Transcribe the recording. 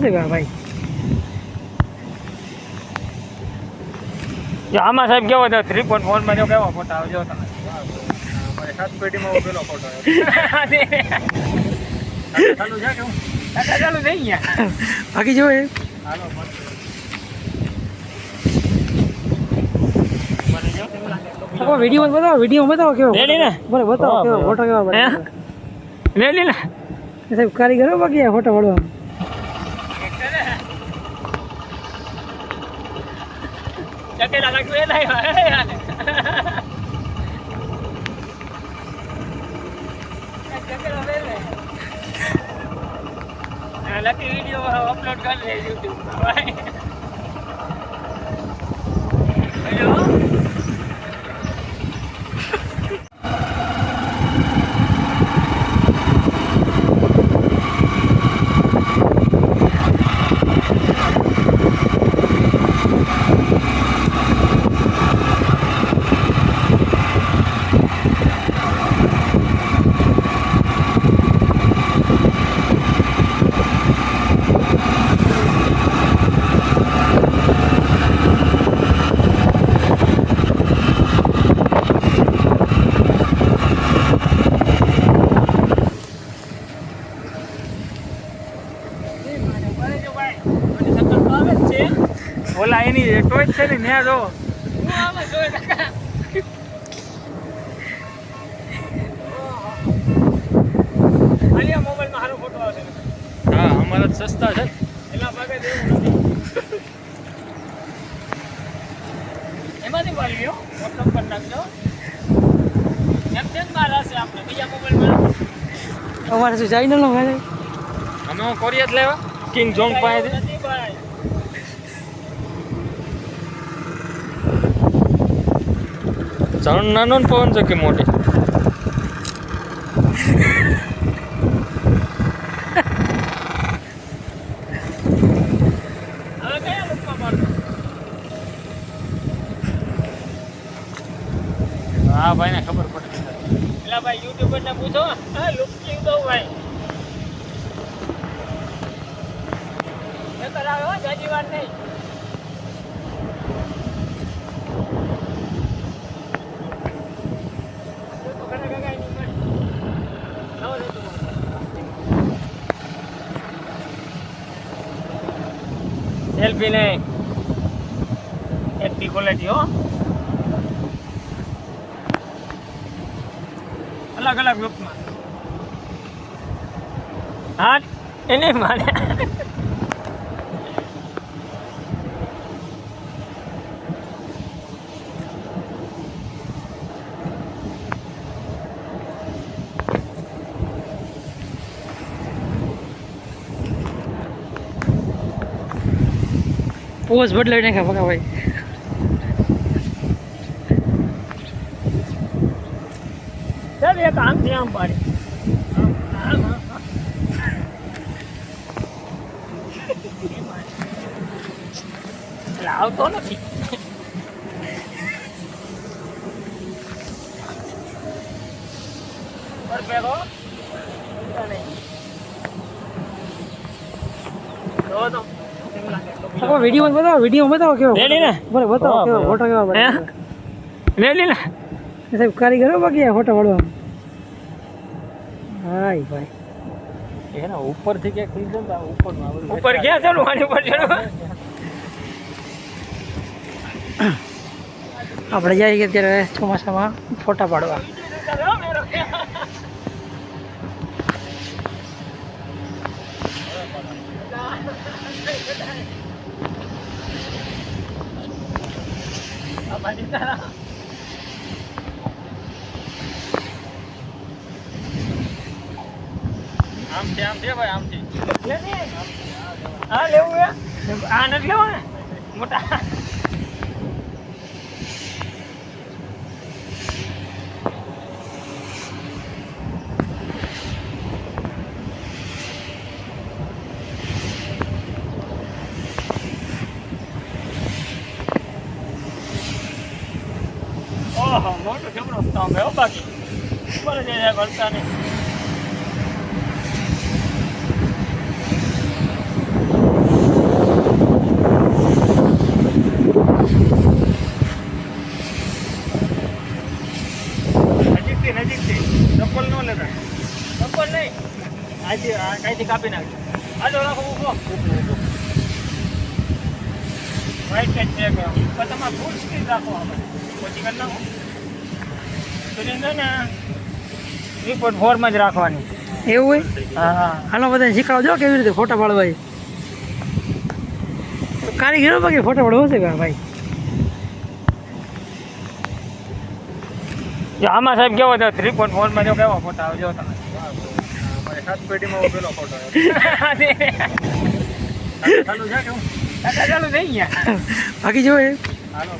શું છે ભાઈ? જો આમાં સાહેબ કેવો છે? થ્રી પોઈન્ટ ફોરમાં જો કેવો ફોટો આવજો તમે. સાત પેટીમાં ઉભેલો ફોટો ચાલુ બાકી જો એ વીડિયો બતાવો વીડિયો બતાવો કેવો Ready ને? બોલે બતાવો કેવો ફોટો કેવો રેડી ને સાહેબ કારીગરો બાકી ફોટો પાડવા ચકેલા લાગ્યું એ લાવ્યા એ આને. ચકેલા લઈ લે. આ લકી વીડિયો અપલોડ કરી દે YouTube પર ભાઈ. છે. ઓલા એની ટોચ છે ને ન્યા જો. મોબાઈલમાં સારો ફોટો આવશે. હા અમારા જ સસ્તા છે. એના ભાગે દેવું નથી. એમાંથી પાડી લ્યો વોટ્સઅપ કરી નાખજો ને મારા છે આપણે બીજા મોબાઈલમાં અમારે શું ચાઇનલ નો ભાઈ? અમે કોરિયા જ લેવા? કિંગ જોંગ પાસેથી નથી નાનો ને પવન છે કે મોટી? હા ભાઈ ને ખબર પડે પેલા ભાઈ યુટ્યુબર ને પૂછો. હા લુક કેવું દઉં ભાઈ કરાવ્યો જાજી વાર નહીં જો તો ઘણા કાકા એની ઉપર. લાવો રે તું. સેલ્ફી નહીં એચડી ક્વોલિટી હો. અલગ અલગ લુકમાં હા એને મારે પોઝ બદલાવી નાખ્યા બકા ભાઈ ચાલ એક આમ પાડી આમ. એટલે આવતો નથી ભેગો નહીં. જોવો તો કેમ લાગે તો આખો વીડિયો બતાવો વીડિયો બતાવો કેવો Ready ને? બોલે બતાવો હા, કેવો બરાબર. ફોટો કેવો હે? બતાવો રેડી ને સાહેબ કારીગરો બાકી આ ફોટો પાડવા હાય ભાઈ એના ઉપરથી ક્યાંક લીધો ને તો આ ઉપરનું આ બધું ઉપર ક્યાં ચડવું આની ઉપર ચડવું આપણે જઈએ કે અત્યારે ચોમાસામાં ફોટા પાડવા આમથી આમ છે ભાઈ આમથી હા લેવું આ નથી લેવો ને. મોટા. ઓહો મોટો જબરો સ્તંભ હે બાકી ઉપર જ જાય વરસાને નજીકથી નજીકથી. ચપ્પલ ન લેતા. ચપ્પલ નહીં. આજે કાંઈથી કાપી નાખજો હાલો રાખો ઊભો રાઈટ સાઈડ છે તમારે ફૂલ સ્પીડ રાખો આપણે. પછી કરી નાખો. પોઈન્ટ ફોરમાં જ રાખવાની એવું હોય હા હા હાલો બધાને શીખવાડો કેવી રીતે ફોટા પાડવા કારીગરો બાકી ફોટા પાડવો છે ભાઈ જો આમાં સાહેબ કેવો હતો થ્રી પોઈન્ટ ફોરમાં જો કેવો ફોટા આવજો તમે સાત પેટીમાં પેલો ફોટો ચાલુ છે કેવું ચાલુ નહીં બાકી જો હાલો